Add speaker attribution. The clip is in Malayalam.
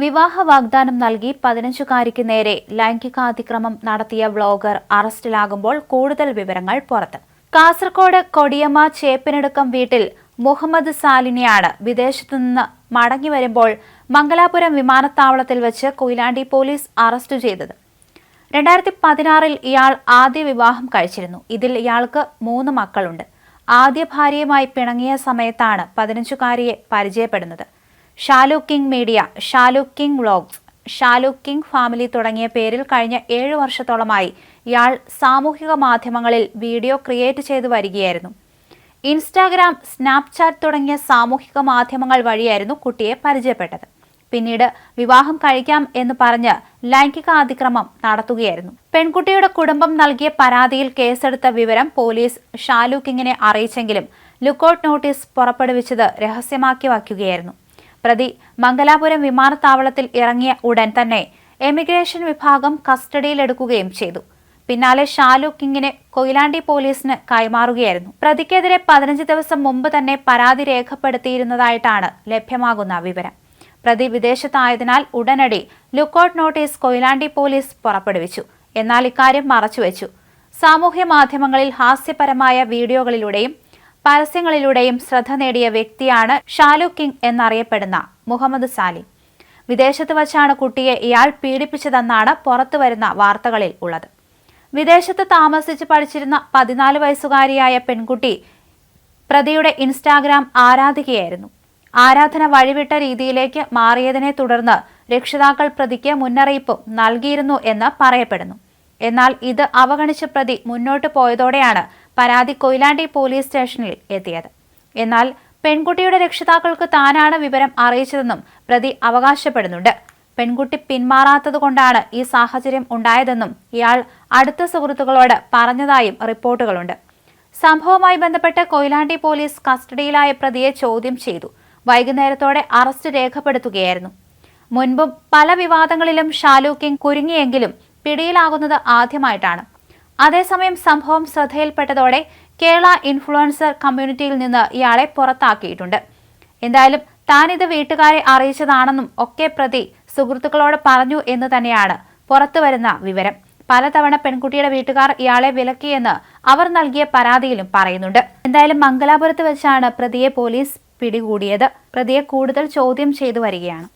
Speaker 1: വിവാഹ വാഗ്ദാനം നൽകി പതിനഞ്ചുകാരിക്ക് നേരെ ലൈംഗികാതിക്രമം നടത്തിയ വ്ളോഗർ അറസ്റ്റിലാകുമ്പോൾ കൂടുതൽ വിവരങ്ങൾ പുറത്ത്. കാസർകോട് കൊടിയമ്മ ചേപ്പിനടുക്കം വീട്ടിൽ മുഹമ്മദ് സാലിനെയാണ് വിദേശത്തു നിന്ന് മടങ്ങി വരുമ്പോൾ മംഗലാപുരം വിമാനത്താവളത്തിൽ വെച്ച് കൊയിലാണ്ടി പോലീസ് അറസ്റ്റ് ചെയ്തത്. രണ്ടായിരത്തി പതിനാറിൽ ഇയാൾ ആദ്യ വിവാഹം കഴിച്ചിരുന്നു. ഇതിൽ ഇയാൾക്ക് മൂന്ന് മക്കളുണ്ട്. ആദ്യ ഭാര്യയുമായി പിണങ്ങിയ സമയത്താണ് പതിനഞ്ചുകാരിയെ പരിചയപ്പെടുന്നത്. Shalu king media Shalu king vlogs Shalu king family തുടങ്ങിയ പേരിൽ കഴിഞ്ഞ ഏഴു വർഷത്തോളമായി ഇയാൾ സാമൂഹിക മാധ്യമങ്ങളിൽ വീഡിയോ ക്രിയേറ്റ് ചെയ്തു വരികയായിരുന്നു. ഇൻസ്റ്റാഗ്രാം സ്നാപ്ചാറ്റ് തുടങ്ങിയ സാമൂഹിക മാധ്യമങ്ങൾ വഴിയായിരുന്നു കുട്ടിയെ പരിചയപ്പെട്ടത്. പിന്നീട് വിവാഹം കഴിക്കാം എന്ന് പറഞ്ഞ് ലൈംഗിക അതിക്രമം നടത്തുകയായിരുന്നു. പെൺകുട്ടിയുടെ കുടുംബം നൽകിയ പരാതിയിൽ കേസെടുത്ത വിവരം പോലീസ് ഷാലു കിങ്ങിനെ അറിയിച്ചെങ്കിലും ലുക്കൌട്ട് നോട്ടീസ് പുറപ്പെടുവിച്ചത് രഹസ്യമാക്കി വയ്ക്കുകയായിരുന്നു. പ്രതി മംഗലാപുരം വിമാനത്താവളത്തിൽ ഇറങ്ങിയ ഉടൻ തന്നെ എമിഗ്രേഷൻ വിഭാഗം കസ്റ്റഡിയിലെടുക്കുകയും ചെയ്തു. പിന്നാലെ ഷാലു കിങ്ങിനെ കൊയിലാണ്ടി പോലീസിന് കൈമാറുകയായിരുന്നു. പ്രതിക്കെതിരെ പതിനഞ്ച് ദിവസം മുമ്പ് തന്നെ പരാതി രേഖപ്പെടുത്തിയിരുന്നതായിട്ടാണ് ലഭ്യമാകുന്ന വിവരം. പ്രതി വിദേശത്തായതിനാൽ ഉടനടി ലുക്കൌട്ട് നോട്ടീസ് കൊയിലാണ്ടി പോലീസ് പുറപ്പെടുവിച്ചു. എന്നാൽ ഇക്കാര്യം മറച്ചുവെച്ചു. സാമൂഹ്യ മാധ്യമങ്ങളിൽ ഹാസ്യപരമായ വീഡിയോകളിലൂടെയും പരസ്യങ്ങളിലൂടെയും ശ്രദ്ധ നേടിയ വ്യക്തിയാണ് ഷാലു കിങ് എന്നറിയപ്പെടുന്ന മുഹമ്മദ് സാലിം. വിദേശത്ത് വച്ചാണ് കുട്ടിയെ ഇയാൾ പീഡിപ്പിച്ചതെന്നാണ് പുറത്തുവരുന്ന വാർത്തകളിൽ ഉള്ളത്. വിദേശത്ത് താമസിച്ച് പഠിച്ചിരുന്ന പതിനാല് വയസ്സുകാരിയായ പെൺകുട്ടി പ്രതിയുടെ ഇൻസ്റ്റാഗ്രാം ആരാധികയായിരുന്നു. ആരാധന വഴിവിട്ട രീതിയിലേക്ക് മാറിയതിനെ തുടർന്ന് രക്ഷിതാക്കൾ പ്രതിക്ക് മുന്നറിയിപ്പും നൽകിയിരുന്നു എന്ന് പറയപ്പെടുന്നു. എന്നാൽ ഇത് അവഗണിച്ച് പ്രതി മുന്നോട്ട് പോയതോടെയാണ് പരാതി കൊയിലാണ്ടി പോലീസ് സ്റ്റേഷനിൽ എത്തിയത്. എന്നാൽ പെൺകുട്ടിയുടെ രക്ഷിതാക്കൾക്ക് താനാണ് വിവരം അറിയിച്ചതെന്നും പ്രതി അവകാശപ്പെടുന്നുണ്ട്. പെൺകുട്ടി പിന്മാറാത്തതുകൊണ്ടാണ് ഈ സാഹചര്യം ഉണ്ടായതെന്നും ഇയാൾ അടുത്ത സുഹൃത്തുക്കളോട് പറഞ്ഞതായും റിപ്പോർട്ടുകളുണ്ട്. സംഭവവുമായി ബന്ധപ്പെട്ട് കൊയിലാണ്ടി പോലീസ് കസ്റ്റഡിയിലായ പ്രതിയെ ചോദ്യം ചെയ്തു. വൈകുന്നേരത്തോടെ അറസ്റ്റ് രേഖപ്പെടുത്തുകയായിരുന്നു. മുൻപും പല വിവാദങ്ങളിലും ഷാലു കുരുങ്ങിയെങ്കിലും പിടിയിലാകുന്നത് ആദ്യമായിട്ടാണ്. അതേസമയം സംഭവം ശ്രദ്ധയിൽപ്പെട്ടതോടെ കേരള ഇൻഫ്ലുവൻസർ കമ്മ്യൂണിറ്റിയിൽ നിന്ന് ഇയാളെ പുറത്താക്കിയിട്ടുണ്ട്. എന്തായാലും താനിത് വീട്ടുകാരെ അറിയിച്ചതാണെന്നും ഒക്കെ പ്രതി സുഹൃത്തുക്കളോട് പറഞ്ഞു എന്ന് തന്നെയാണ് പുറത്തുവരുന്ന വിവരം. പലതവണ പെൺകുട്ടിയുടെ വീട്ടുകാർ ഇയാളെ വിലക്കിയെന്ന് അവർ നൽകിയ പരാതിയിലും പറയുന്നുണ്ട്. എന്തായാലും മംഗലാപുരത്ത് വെച്ചാണ് പ്രതിയെ പോലീസ് പിടികൂടിയത്. പ്രതിയെ കൂടുതൽ ചോദ്യം ചെയ്തു വരികയാണ്.